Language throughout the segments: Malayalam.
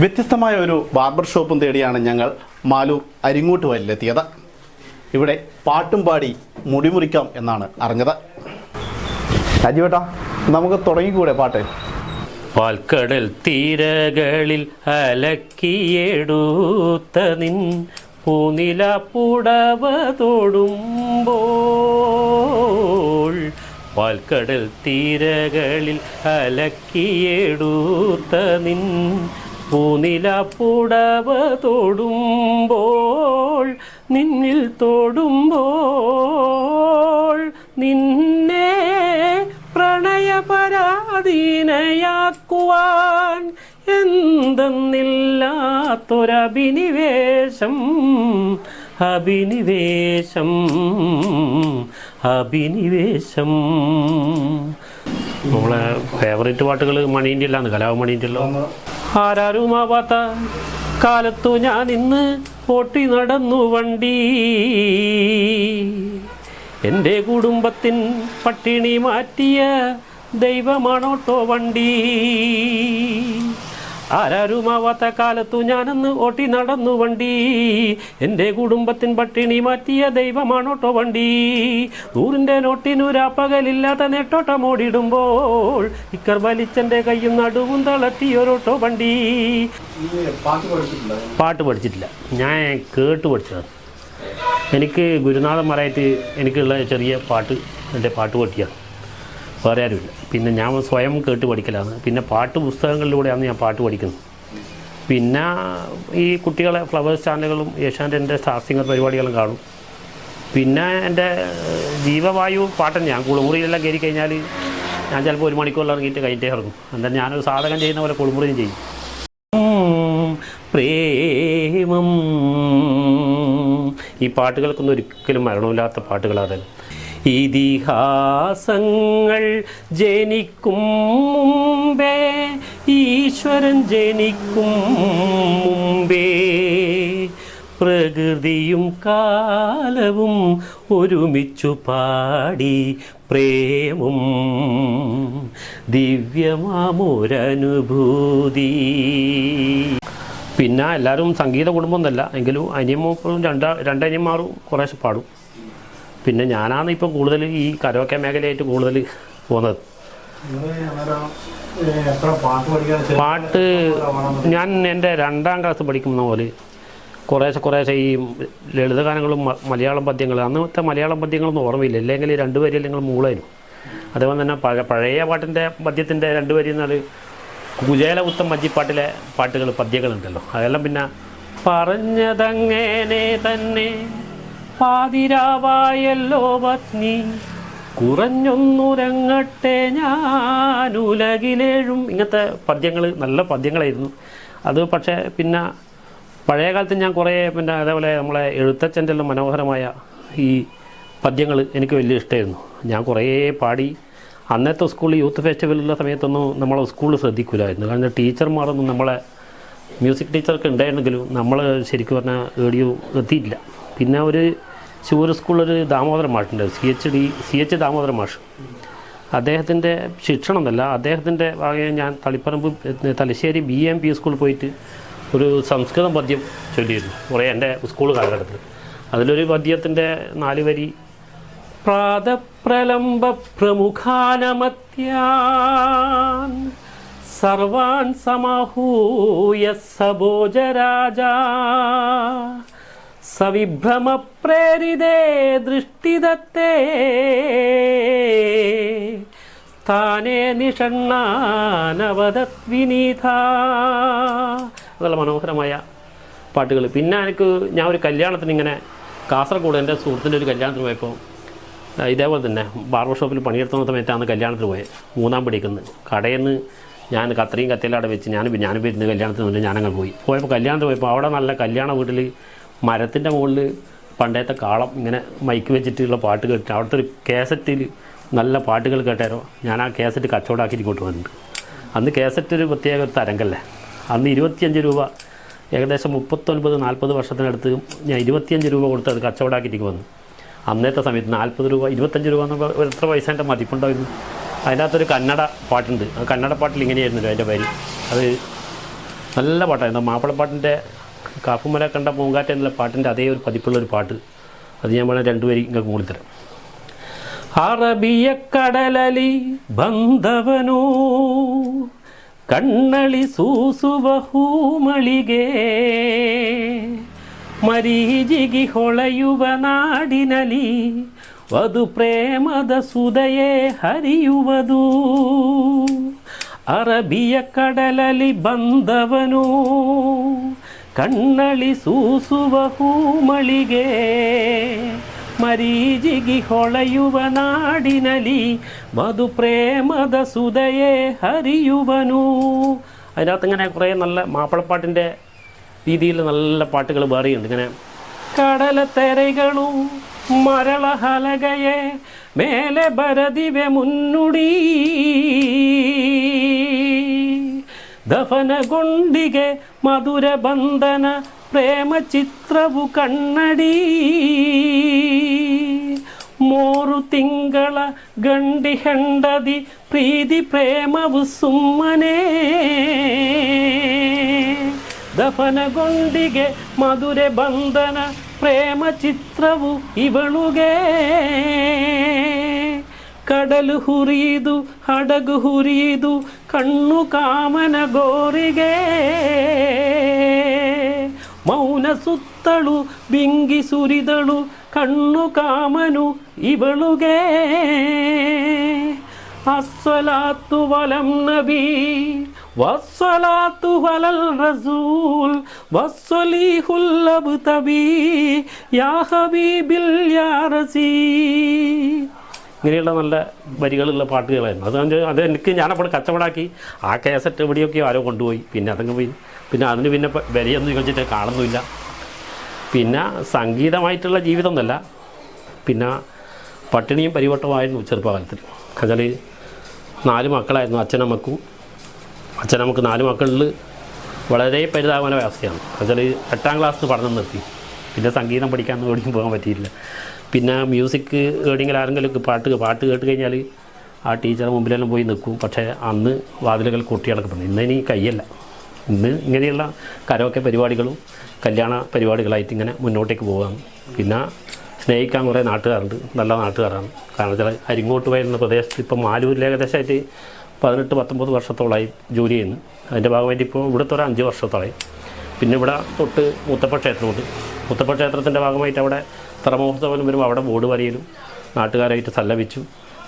വ്യത്യസ്തമായ ഒരു ബാർബർ ഷോപ്പും തേടിയാണ് ഞങ്ങൾ മാലൂർ അരിങ്ങോട്ട് വയലിലെത്തിയത് ഇവിടെ പാട്ടും പാടി മുടിമുറിക്കാം എന്നാണ് അറിഞ്ഞത്. അജിവേട്ടാ നമുക്ക് തുടങ്ങിക്കൂടെ പാട്ട്? പാൽക്കടൽ തീരകളിൽ അലക്കിയെടുത്ത നിൻ പൂനില പുടവ തൊടുമ്പോൾ പാൽക്കടൽ തീരകളിൽ അലക്കിയെടുത്ത നിൻ പൂനില പുടവ തൊടുമ്പോൾ നിന്നിൽ തൊടുമ്പോൾ നിന്നെ പ്രണയപരാധീനയാക്കുവാൻ എന്തെന്നില്ലാത്തൊരഭിനിവേശം അഭിനിവേശം അഭിനിവേശം. നമ്മളെ ഫേവറേറ്റ് പാട്ടുകൾ മണീന്റെ കലാവ് മണീന്റെ അല്ലോ ആരാരുമാവാത്ത കാലത്തു ഞാൻ ഇന്ന് ഓട്ടി നടന്നു വണ്ടി. എന്റെ കുടുംബത്തിൻ പട്ടിണി മാറ്റിയ ദൈവമാണോട്ടോ വണ്ടി. ആരാരുമാവാത്ത കാലത്തു ഞാനന്ന് ഓട്ടി നടന്നു വണ്ടി. എന്റെ കുടുംബത്തിൻ പട്ടിണി മാറ്റിയ ദൈവമാണോട്ടോ വണ്ടി. നൂറിന്റെ നോട്ടിനൊരാപ്പകലില്ലാത്ത നെട്ടോട്ടം ഓടിടുമ്പോൾ ഇക്കർ വലിച്ചെന്റെ കയ്യും നടുവും തളർത്തിയൊരോട്ടോ വണ്ടി. പാട്ട് പഠിച്ചിട്ടില്ല. ഞാൻ കേട്ട് പഠിച്ചതാണ്. എനിക്ക് ഗുരുനാഥന്മാരായിട്ട് എനിക്കുള്ള ചെറിയ പാട്ട് എന്റെ പാട്ട് പഠിക്കുക വേറെ ആരുമില്ല പിന്നെ ഞാൻ സ്വയം കേട്ട് പഠിക്കലാണ്. പിന്നെ പാട്ട് പുസ്തകങ്ങളിലൂടെയാണ് ഞാൻ പാട്ട് പഠിക്കുന്നത്. പിന്നെ ഈ കുട്ടികളെ ഫ്ലവേഴ്സ് ചാനലുകളും ഏഷ്യാന്റെ സ്റ്റാർ സിംഗർ പരിപാടികളും കാണും. പിന്നെ എന്റെ ജീവവായു പാട്ടൻ ഞാൻ കുളിമുറിയിലെല്ലാം കയറി കഴിഞ്ഞാൽ ഞാൻ ചിലപ്പോൾ ഒരു മണിക്കൂറിൽ ഇറങ്ങിയിട്ട് കഴിഞ്ഞിട്ടേ ഇറങ്ങും. എന്താ ഞാനൊരു സാധകം ചെയ്യുന്ന പോലെ കുളിമുറിയും ചെയ്യും. പ്രേമം. ഈ പാട്ടുകൾക്കൊന്നും ഒരിക്കലും മരണമില്ലാത്ത പാട്ടുകളാണ് ഇതിഹാസങ്ങൾ ജനിക്കും മുമ്പേ ഈശ്വരൻ ജനിക്കും മുമ്പേ. പ്രകൃതിയും കാലവും ഒരുമിച്ചു പാടി പ്രേമം ദിവ്യമാമൊരനുഭൂതി. പിന്നെ എല്ലാവരും സംഗീത കുടുംബമൊന്നുമല്ല എങ്കിലും അനിയമ്മക്കും രണ്ടാ രണ്ടനിയന്മാരും കുറേശ്ശെ പാടും. പിന്നെ ഞാനാണ് ഇപ്പം കൂടുതൽ ഈ കരോക്കെ മേഖലയായിട്ട് കൂടുതൽ പോകുന്നത്. പാട്ട് ഞാൻ എന്റെ രണ്ടാം ക്ലാസ് പഠിക്കുന്ന പോലെ കുറേശ്ശെ കുറേശ്ശെ ഈ ലളിതഗാനങ്ങളും മലയാളം പദ്യങ്ങൾ അന്നത്തെ മലയാളം പദ്യങ്ങളൊന്നും ഓർമ്മയില്ല. ഇല്ലെങ്കിൽ രണ്ട് വരി അല്ലെങ്കിൽ മൂളായിരുന്നു അതേപോലെ തന്നെ പഴ പഴയ പാട്ടിന്റെ പദ്യത്തിന്റെ രണ്ട് വരി എന്നാൽ കുചേല ഉത്തം മജ്ജിപ്പാട്ടിലെ പാട്ടുകൾ പദ്യങ്ങളുണ്ടല്ലോ. അതെല്ലാം പിന്നെ പറഞ്ഞതങ്ങനെ തന്നെ പാതിരാവായല്ലോ പത്നി. കുറഞ്ഞൊന്നുരങ്ങട്ടെ ഞാൻ ഉലകിലേഴും ഇങ്ങനത്തെ പദ്യങ്ങൾ നല്ല പദ്യങ്ങളായിരുന്നു. അത് പക്ഷേ പിന്നെ പഴയ കാലത്ത് ഞാൻ കുറേ പിന്നെ അതേപോലെ നമ്മളെ എഴുത്തച്ഛന്റെ എല്ലാം മനോഹരമായ ഈ പദ്യങ്ങൾ എനിക്ക് വലിയ ഇഷ്ടമായിരുന്നു. ഞാൻ കുറേ പാടി. അന്നത്തെ സ്കൂളിൽ യൂത്ത് ഫെസ്റ്റിവലുള്ള സമയത്തൊന്നും നമ്മളെ സ്കൂളിൽ ശ്രദ്ധിക്കില്ലായിരുന്നു കാരണം ടീച്ചർമാരൊന്നും നമ്മളെ മ്യൂസിക് ടീച്ചർക്ക് ഉണ്ടായിരുന്നെങ്കിലും നമ്മൾ ശരിക്കും പറഞ്ഞാൽ ഏടിയോ എത്തിയിട്ടില്ല പിന്നെ ഒരു ശിവൂർ സ്കൂളിലൊരു Damodaran മാഷുണ്ട്. C H D C H Damodaran മാഷ്. അദ്ദേഹത്തിന്റെ ശിക്ഷണം എന്നല്ല അദ്ദേഹത്തിന്റെ ഞാൻ Taliparamba Thalassery B M P സ്കൂളിൽ പോയിട്ട് ഒരു സംസ്കൃതം പദ്യം ചൊല്ലിയിരുന്നു കുറേ എന്റെ സ്കൂൾ കാലഘട്ടത്തിൽ അതിലൊരു പദ്യത്തിന്റെ നാല് വരി പ്രാതപ്രലംബ പ്രമുഖാനമത്യാൻ സർവാൻ സമാഹൂയ സഭോജരാജ സവിഭ്രമ പ്രേരിതേ ദൃഷ്ടിദത്തേ സ്ഥാനേ നിഷണ്ണാനവദത് വിനീത നല്ല മനോഹരമായ പാട്ടുകൾ. പിന്നെ എനിക്ക് ഞാൻ ഒരു കല്യാണത്തിന് ഇങ്ങനെ കാസർഗോഡ് എന്റെ സുഹൃത്തിന്റെ ഒരു കല്യാണത്തിന് പോയപ്പോൾ ഇതേപോലെ തന്നെ ബാർബർ ഷോപ്പിൽ പണിയെടുത്തുന്ന സമയത്താണ് കല്യാണത്തിന് പോയത് മൂന്നാം പടിക്കുന്നത് കടയിൽ നിന്ന് ഞാൻ കത്രയും കത്തിയിലവിടെ വെച്ച് ഞാൻ ഞാനും വരുന്ന കല്യാണത്തിന് വന്നിട്ട് ഞാനങ്ങ് പോയി. പോയപ്പോൾ കല്യാണത്തിന് പോയപ്പോൾ അവിടെ നല്ല കല്യാണ വീട്ടിൽ മരത്തിന്റെ മുകളിൽ പണ്ടത്തെ കാളം ഇങ്ങനെ മൈക്ക് വെച്ചിട്ടുള്ള പാട്ട് കേട്ട് അവിടുത്തെ ഒരു കേസറ്റിൽ നല്ല പാട്ടുകൾ കേട്ടാരോ ഞാൻ ആ കേസറ്റ് കച്ചവടമാക്കി ഇങ്ങോട്ട് വന്നിട്ടുണ്ട്. അന്ന് കേസറ്റ് ഒരു പ്രത്യേക തരംഗല്ലേ. അന്ന് ഇരുപത്തിയഞ്ച് രൂപ ഏകദേശം മുപ്പത്തൊൻപത് നാൽപ്പത് വർഷത്തിനടുത്ത് ഞാൻ ഇരുപത്തിയഞ്ച് രൂപ കൊടുത്ത് അത് കച്ചവടമാക്കിയിട്ട് വന്നു. അന്നത്തെ സമയത്ത് നാൽപ്പത് രൂപ ഇരുപത്തഞ്ച് രൂപ എന്ന് പറയുമ്പോൾ എത്ര പൈസേന്റെ മതിപ്പുണ്ടായിരുന്നു. അതിനകത്തൊരു കന്നഡ പാട്ടുണ്ട്. ആ കന്നഡ പാട്ടിൽ ഇങ്ങനെയായിരുന്നല്ലോ അതിന്റെ പേര്. അത് നല്ല പാട്ടായിരുന്നു. മാപ്പിളപ്പാട്ടിന്റെ കാപ്പുമല കണ്ട പൂങ്കാറ്റ എന്നുള്ള പാട്ടിൻ്റെ അതേ ഒരു പതിപ്പുള്ള ഒരു പാട്ട് അത് ഞാൻ വേണം രണ്ടുപേരും ഇങ്ങനെ മൂളിത്തരാം അറബിയക്കടലലി ബന്ധവനോ ಕಣ್ಣಳಿ ಸೂಸುವ ಹೂಮಳಿಗೆ ಮರೀಜಿಗಿ ಹೊಳೆಯುವ ನಾಡಿನಲಿ ವಧು ಪ್ರೇಮದ ಸುದಯೇ ಹರಿಯುವುದು ಅರಬಿಯ ಕಡಲಲಿ ಬಂದವನು ಕಣ್ಣಳಿ ಸೂಸುವ ಹೂಮಳಿಗೆ ಮರೀಜಿಗಿ ಹೊಳೆಯುವ ನಾಡಿನಲಿ മധു പ്രേമത സുതയെ ഹരിയുവനു അതിനകത്ത് ഇങ്ങനെ കുറേ നല്ല മാപ്പിളപ്പാട്ടിൻ്റെ രീതിയിൽ നല്ല പാട്ടുകൾ വേറെയുണ്ട് ഇങ്ങനെ കടലത്തെരകളും മരളഹലകയെ മേലെ ഭരതിവെ മുന്നുടി ದಫನಗೊಂಡಿಗೆ ಮಧುರ ಬಂಧನ ಪ್ರೇಮ ಚಿತ್ರವು ಕನ್ನಡಿ. ಮೂರು ತಿಂಗಳ ಗಂಡಿ ಹೆಂಡದಿ ಪ್ರೀತಿ ಪ್ರೇಮವು ಸುಮ್ಮನೆ. ದಫನಗೊಂಡಿಗೆ ಮಧುರೆ ಬಂಧನ ಪ್ರೇಮ ಚಿತ್ರವು ಇವಳುಗೆ. ಕಡಲು ಹುರಿದು ಹಡಗು ಹುರಿದು ಕಣ್ಣು ಕಾಮನ ಗೋರಿಗೆ. ಮೌನ ಸುತ್ತಳು ಬಿಂಗಿ ಸುರಿದಳು ಕಣ್ಣು ಕಾಮನು ಇವಳುಗೆ. ಅಸ್ವಲಾತು ವಲಂ ನಬಿ ವಸ್ಸಲಾತು ವಲಲ್ ರಸೂಲ್ ವಸ್ಸಲಿ ಹುಲ್ಲಬು ತಬಿ ಯಾಹಬಿ ಬಿಲ್ಯಾರಸೀ ರಸೀ. ഇങ്ങനെയുള്ള നല്ല വരികളുള്ള പാട്ടുകളായിരുന്നു. അത് അത് എനിക്ക് ഞാനപ്പോൾ കച്ചവടാക്കി ആ കേസറ്റ് എവിടെയൊക്കെ ആരോ കൊണ്ടുപോയി. പിന്നെ അതങ്ങ് പോയി പിന്നെ അതിന് പിന്നെ വിലയൊന്നും ചോദിച്ചിട്ട് കാണുന്നില്ല പിന്നെ സംഗീതമായിട്ടുള്ള ജീവിതമൊന്നുമല്ല പിന്നെ പട്ടിണിയും പരിവട്ടമായിരുന്നു ചെറുപ്പകാലത്തിൽ എന്നുവെച്ചാൽ നാല് മക്കളായിരുന്നു അച്ഛനമ്മക്കും അച്ഛനമ്മക്ക് നാല് മക്കളിൽ വളരെ പരിതാപന അവസ്ഥയാണ്. എന്നുവെച്ചാൽ എട്ടാം ക്ലാസ്സിൽ പഠനം നിർത്തി. പിന്നെ സംഗീതം പഠിക്കാൻ എവിടെയും പോകാൻ പറ്റിയില്ല. പിന്നെ മ്യൂസിക് എവിടെയെങ്കിലും ആരെങ്കിലും പാട്ട് പാട്ട് കേട്ട് കഴിഞ്ഞാൽ ആ ടീച്ചറെ മുമ്പിലെല്ലാം പോയി നിൽക്കും. പക്ഷേ അന്ന് വാതിലുകൾ കൊട്ടിയടക്കം പറഞ്ഞു ഇന്ന് ഇനി കയ്യല്ല. ഇന്ന് ഇങ്ങനെയുള്ള കരോക്കെ പരിപാടികളും കല്യാണ പരിപാടികളായിട്ട് ഇങ്ങനെ മുന്നോട്ടേക്ക് പോകാം പിന്നെ സ്നേഹിക്കാൻ കുറേ നാട്ടുകാരുണ്ട്. നല്ല നാട്ടുകാരാണ്. കാരണം വെച്ചാൽ അരിങ്ങോട്ട് വരുന്ന പ്രദേശത്ത് ഇപ്പം മാലൂരിൽ ഏകദേശമായിട്ട് പതിനെട്ട് പത്തൊമ്പത് വർഷത്തോളമായി ജോലി ചെയ്യുന്നു. അതിന്റെ ഭാഗമായിട്ട് ഇപ്പോൾ ഇവിടുത്തെ ഒരു അഞ്ച് വർഷത്തോളമായി. പിന്നെ ഇവിടെ തൊട്ട് മുത്തപ്പ ക്ഷേത്രമുണ്ട്. മുത്തപ്പ ക്ഷേത്രത്തിന്റെ ഭാഗമായിട്ട് അവിടെ തറമഹോത്സവം വരുമ്പോൾ അവിടെ ബോർഡ് വരയിലും നാട്ടുകാരായിട്ട് സല്ലപിച്ചു.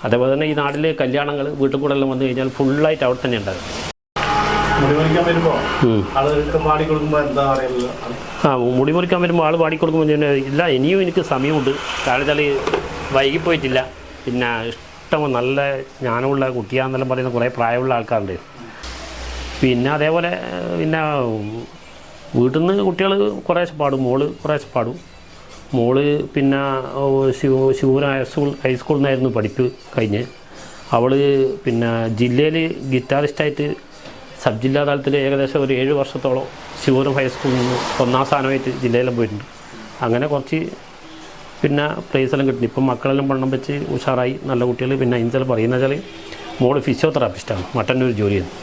അതേപോലെ തന്നെ ഈ നാട്ടിൽ കല്യാണങ്ങൾ വീട്ടിൽ കൂടെ എല്ലാം വന്നു കഴിഞ്ഞാൽ ഫുള്ളായിട്ട് അവിടെ തന്നെ ഉണ്ടാകും. ആ മുടി മുറിക്കാൻ വരുമ്പോൾ ആൾ പാടിക്കൊടുക്കുമ്പോൾ ഇല്ല ഇനിയും എനിക്ക് സമയമുണ്ട്. കാരണം വെച്ചാൽ വൈകിപ്പോയിട്ടില്ല. പിന്നെ ഇഷ്ടം നല്ല ജ്ഞാനമുള്ള കുട്ടിയാന്നെല്ലാം പറയുന്ന കുറേ പ്രായമുള്ള ആൾക്കാരുണ്ട്. പിന്നെ അതേപോലെ പിന്നെ വീട്ടിൽ നിന്ന് കുട്ടികൾ കുറേശ്ശെ പാടും മോൾ കുറേശ്ശെ പാടും. മോൾ പിന്നെ ശിവ ശിവപുരം ഹൈസ്കൂൾ ഹൈസ്കൂളിൽ നിന്നായിരുന്നു പഠിപ്പ് കഴിഞ്ഞ്. അവൾ പിന്നെ ജില്ലയിൽ ഗിറ്റാറിസ്റ്റായിട്ട് സബ് ജില്ലാ തലത്തിൽ ഏകദേശം ഒരു ഏഴ് വർഷത്തോളം ശിവപുരം ഹൈസ്കൂളിൽ നിന്ന് ഒന്നാം സ്ഥാനമായിട്ട് ജില്ലയിലും പോയിട്ടുണ്ട്. അങ്ങനെ കുറച്ച് പിന്നെ പ്ലേസെല്ലാം കിട്ടുന്നു ഇപ്പം മക്കളെല്ലാം പണം വെച്ച് ഉഷാറായി നല്ല കുട്ടികൾ പിന്നെ ഇന്നലെ പറയുന്ന വെച്ചാൽ മോൾ ഫിസിയോതെറാപ്പിസ്റ്റാണ് മട്ടന്നൂർ ജോലി ചെയ്യുന്നു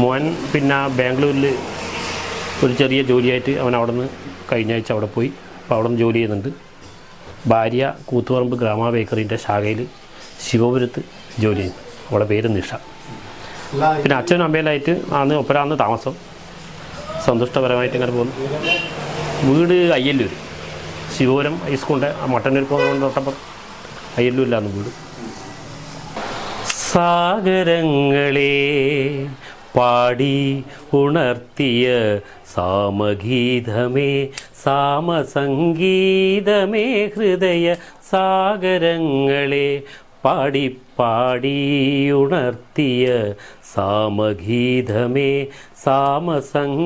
മോൻ പിന്നെ ബാംഗ്ലൂരിൽ ഒരു ചെറിയ ജോലിയായിട്ട് അവൻ അവിടെ നിന്ന് കഴിഞ്ഞ ആഴ്ച അവിടെ പോയി. അപ്പോൾ അവിടെ നിന്ന് ജോലി ചെയ്യുന്നുണ്ട്. ഭാര്യ കൂത്തുപറമ്പ് ഗ്രാമ ബേക്കറിന്റെ ശാഖയിൽ ശിവപുരത്ത് ജോലി ചെയ്യുന്നു. അവിടെ പേര് നിഷ. പിന്നെ അച്ഛനും അമ്മയിലായിട്ട് ആണ് ഒപ്പരാന്ന് താമസം. സന്തുഷ്ടപരമായിട്ട് ഇങ്ങനെ പോകുന്നു. വീട് അയ്യല്ലൂർ ശിവപുരം ഹൈസ്കൂളിന്റെ മട്ടന്നൂർ പോകുന്ന തൊട്ടപ്പം അയ്യല്ലൂരിലാണ് വീട്. സാഗരങ്ങളെ പാടി ഉണർത്തിയ സാമഗീതമേ സാമസംഗീതമേ ഹൃദയ സാഗരങ്ങളെ പാടി പാടി ഉണർത്തിയ സാമഗീതമേ സാമസംഗീതമേ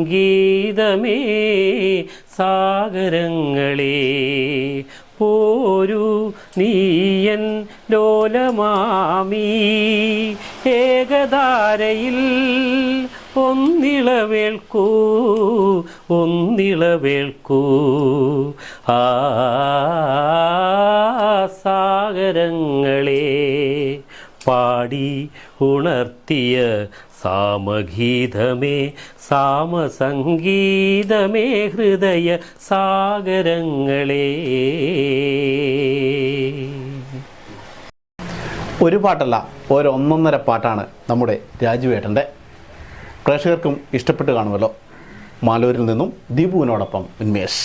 സാഗരങ്ങളെ പോരു നീയൻ ലോലമാമി. ഏകധാരയിൽ ഒന്നിളവേൾക്കൂ ഒന്നിളവേൾക്കൂ ആ സാഗരങ്ങളെ പാടി ഉണർത്തിയ സാമഗീതമേ സാമസംഗീതമേ ഹൃദയ സാഗരങ്ങളേ. ഒരു പാട്ടല്ല ഒരൊന്നൊന്നര പാട്ടാണ് നമ്മുടെ രാജുവേട്ടന്റെ. പ്രേക്ഷകർക്കും ഇഷ്ടപ്പെട്ട് കാണുമല്ലോ. മാലൂരിൽ നിന്നും ദീപുവിനോടൊപ്പം ഉന്മേഷ്.